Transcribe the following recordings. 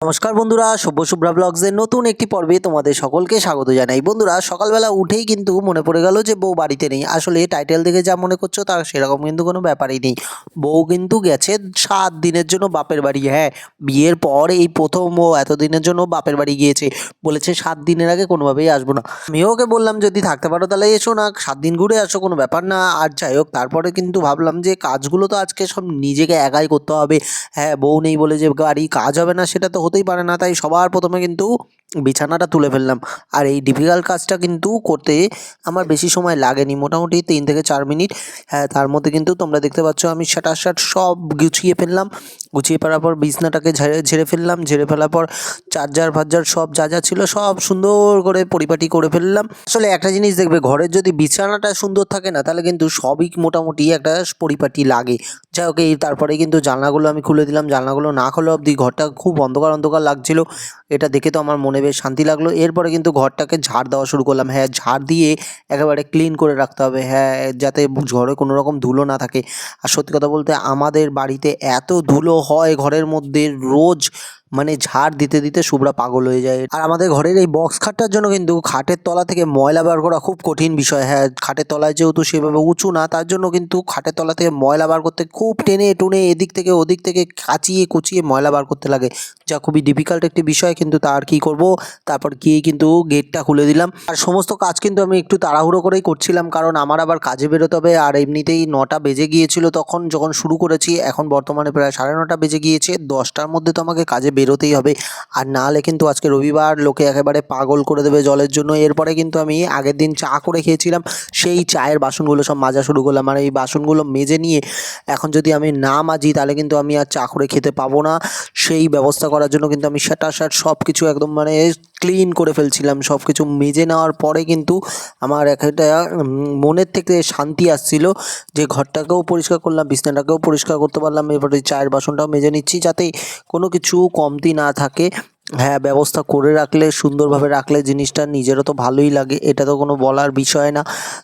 নমস্কার বন্ধুরা সভ্য শুভ্রা ব্লগসের নতুন একটি পর্বে তোমাদের সকলকে স্বাগত জানাই। বন্ধুরা, সকালবেলা উঠেই কিন্তু মনে পড়ে গেল যে বউ বাড়িতে নেই। আসলে টাইটেল দেখে যা মনে করছ তার সেরকম কিন্তু কোনো ব্যাপারই নেই। বউ কিন্তু গেছে সাত দিনের জন্য বাপের বাড়ি হ্যাঁ বিয়ের পর এই প্রথম ও এতদিনের জন্য বাপের বাড়ি গিয়েছে। বলেছে সাত দিনের আগে কোনোভাবেই আসব না। আমিও ওকে বললাম, যদি থাকতে পারো তাহলে এসো না, সাত দিন ঘুরে আসো, কোনো ব্যাপার না। আর যাই হোক, তারপরে কিন্তু ভাবলাম যে কাজগুলো তো আজকে সব নিজেকে একাই করতে হবে। হ্যাঁ বউ নেই বলে যে গাড়ি কাজ হবে না সেটা তো হতেই পারে না তাই সবার প্রথমে কিন্তু বিছানাটা তুলে ফেললাম। আর এই ডিফিকাল্ট কাজটা কিন্তু করতে আমার বেশি সময় লাগেনি। মোটামুটি তিন থেকে চার মিনিট। হ্যাঁ তার মধ্যে কিন্তু তোমরা দেখতে পাচ্ছ আমি শাটার সব গুছিয়ে ফেললাম। গুছিয়ে ফেলার পর বিছনাটাকে ঝেড়ে ঝেড়ে ফেললাম। ঝেড়ে ফেলার পর চার্জার ফার্জার সব যা যা ছিল সব সুন্দর করে পরিপাটি করে ফেললাম। আসলে একটা জিনিস দেখবে, ঘরের যদি বিছানাটা সুন্দর থাকে না, তাহলে কিন্তু সবই মোটামুটি একটা পরিপাটি লাগে। যাই হোক, এই তারপরে কিন্তু জানলাগুলো আমি খুলে দিলাম। জানলাগুলো না খোলা অবধি ঘরটা খুব অন্ধকার অন্ধকার লাগছিল। এটা দেখে তো আমার মনে বেশ শান্তি লাগল। এরপরে কিন্তু ঘরটাকে ঝাড় দেওয়া শুরু করলাম। হ্যাঁ ঝাড় দিয়ে একেবারে ক্লিন করে রাখতে হবে। হ্যাঁ যাতে ঘরে কোনো রকম ধুলো না থাকে। আর সত্যি কথা বলতে আমাদের বাড়িতে এত ধুলো হয় ঘরের মধ্যে রোজ মানে ঝাড় দিতে দিতে শুভ্রা পাগল হয়ে যায়। আর আমাদের ঘরের এই বক্স খাটটার জন্য কিন্তু খাটের তলা থেকে ময়লা বার করা খুব কঠিন বিষয়। হ্যাঁ খাটের তলায় যেহেতু সেভাবে উঁচু না, তার জন্য কিন্তু খাটের তলা থেকে ময়লা বার করতে খুব টেনে টুনে এদিক থেকে ওদিক থেকে কাচিয়ে কুচিয়ে ময়লা বার করতে লাগে। যা খুবই ডিফিকাল্ট একটি বিষয়, কিন্তু তার কি করব? তারপর গিয়ে কিন্তু গেটটা খুলে দিলাম। আর সমস্ত কাজ কিন্তু আমি একটু তাড়াহুড়ো করেই করছিলাম, কারণ আমার আবার কাজে বেরোতে হবে। আর এমনিতেই নটা বেজে গিয়েছিল তখন যখন শুরু করেছি, এখন বর্তমানে প্রায় সাড়ে নটা বেজে গিয়েছে। দশটার মধ্যে তো আমাকে কাজে বেরোতেই হবে। আর না হলে কিন্তু আজকে রবিবার লোকে একেবারে পাগল করে দেবে জলের জন্য। এরপরে কিন্তু আমি আগের দিন চা করে খেয়েছিলাম। সেই চায়ের বাসনগুলো সব মাজা শুরু করলাম। আর এই বাসনগুলো মেজে নিয়ে এখন যদি আমি না মাজি, তাহলে কিন্তু আমি আর চা করে খেতে পাবো না। সেই ব্যবস্থা করার জন্য কিন্তু আমি শাটা সাট সব কিছু একদম মানে ক্লিন করে ফেলছিলাম সব কিছু মেজে নেওয়ার পরে কিন্তু আমার একটা মনের থেকে শান্তি আসছিল যে ঘরটাকেও পরিষ্কার করলাম, বিছনাটাকেও পরিষ্কার করতে পারলাম, এবারে চায়ের বাসনটাও মেজে নিচ্ছি যাতে কোনো কিছু কমতি না থাকে। হ্যাঁ ব্যবস্থা করে রাখলে, সুন্দরভাবে রাখলে জিনিসটা নিজেরও তো ভালোই লাগে, এটা তো কোনো বলার বিষয় না।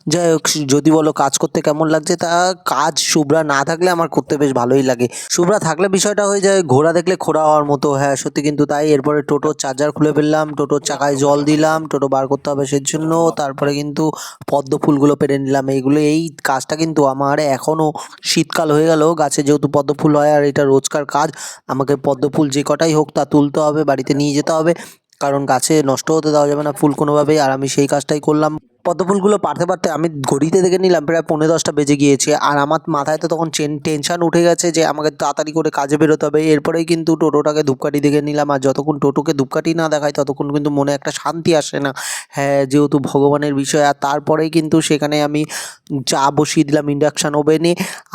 যাই হোক, যদি বলো কাজ করতে কেমন লাগছে, তা কাজ শুভ্রা না থাকলে আমার করতে বেশ ভালোই লাগে। শুভ্রা থাকলে বিষয়টা হয়ে যায়, ঘোড়া দেখলে খোড়া হওয়ার মতো হ্যাঁ সত্যি কিন্তু তাই। এরপরে টোটোর চার্জার খুলে ফেললাম, টোটোর চাকায় জল দিলাম, টোটো বার করতে হবে সেই জন্য তারপরে কিন্তু পদ্ম ফুলগুলো পেরে নিলাম, এইগুলো, এই কাজটা কিন্তু আমার এখনও শীতকাল হয়ে গেল, গাছে যেহেতু পদ্ম ফুল হয় আর এটা রোজকার কাজ, আমাকে পদ্ম ফুল যে কটাই হোক তা তুলতে হবে, বাড়িতে নিয়ে যেতে হবে। কারণ গাছে নষ্ট হতে দেওয়া যাবে না। ফুল কোনোভাবেই, আর আমি সেই কাজটাই করলাম। পদ্ম ফুলগুলো পারতে পারতে আমি ঘড়িতে দেখে নিলাম, প্রায় পনেরো দশটা বেজে গিয়েছে। আর আমার মাথায় তো তখন চেন টেনশন উঠে গেছে যে আমাকে তাড়াতাড়ি করে কাজে বেরোতে হবে। এরপরেই কিন্তু টোটোটাকে ধূপকাঠি দেখে নিলাম। আর যতক্ষণ টোটোকে ধূপকাঠি না দেখায়, ততক্ষণ কিন্তু মনে একটা শান্তি আসে না। হ্যাঁ যেহেতু ভগবানের বিষয়। আর তারপরেই কিন্তু সেখানে আমি চা বসিয়ে দিলাম ইন্ডাকশান ওভেনে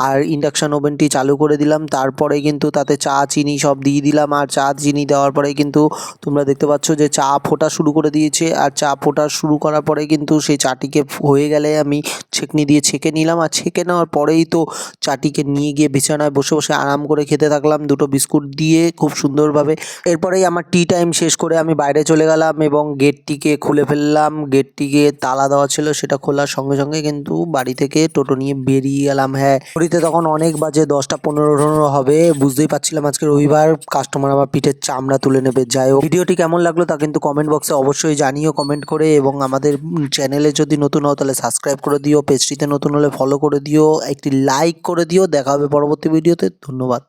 আর ইন্ডাকশান ওভেনটি চালু করে দিলাম। তারপরে কিন্তু তাতে চা, চিনি সব দিয়ে দিলাম। আর চা, চিনি দেওয়ার পরে কিন্তু তোমরা দেখতে পাচ্ছ যে চা ফোটা শুরু করে দিয়েছে। আর চা ফোটা শুরু করার পরে কিন্তু সেই চাটিকে হয়ে গেলে আমি ছেঁকনি দিয়ে ছেঁকে নিলাম আর ছেঁকে নেওয়ার পরেই তো চাটিকে নিয়ে গিয়ে বিছানায় বসে বসে আরাম করে খেতে থাকলাম। দুটো বিস্কুট দিয়ে খুব সুন্দরভাবে। এরপরেই আমার টি টাইম শেষ করে আমি বাইরে চলে গেলাম এবং গেটটিকে খুলে ফেললাম। গেটটিকে তালা দেওয়া ছিল, সেটা খোলার সঙ্গে সঙ্গে কিন্তু বাড়ি থেকে টোটো নিয়ে বেরিয়ে গেলাম। হ্যাঁ ঘড়িতে তখন অনেক বাজে, দশটা পনেরো পনেরো হবে। বুঝতেই পারছিলাম আজকে রবিবার। কাস্টমার আমার পিঠের চামড়া তুলে নেবে। যাই হোক, ভিডিওটি কেমন লাগল তা কিন্তু কমেন্ট বক্সে অবশ্যই জানিও কমেন্ট করে এবং আমাদের চ্যানেলে যদি নতুন হও, তাহলে সাবস্ক্রাইব করে দিও পেজটিতে নতুন হলে ফলো করে দিও, একটি লাইক করে দিও, দেখা হবে পরবর্তী ভিডিওতে ধন্যবাদ।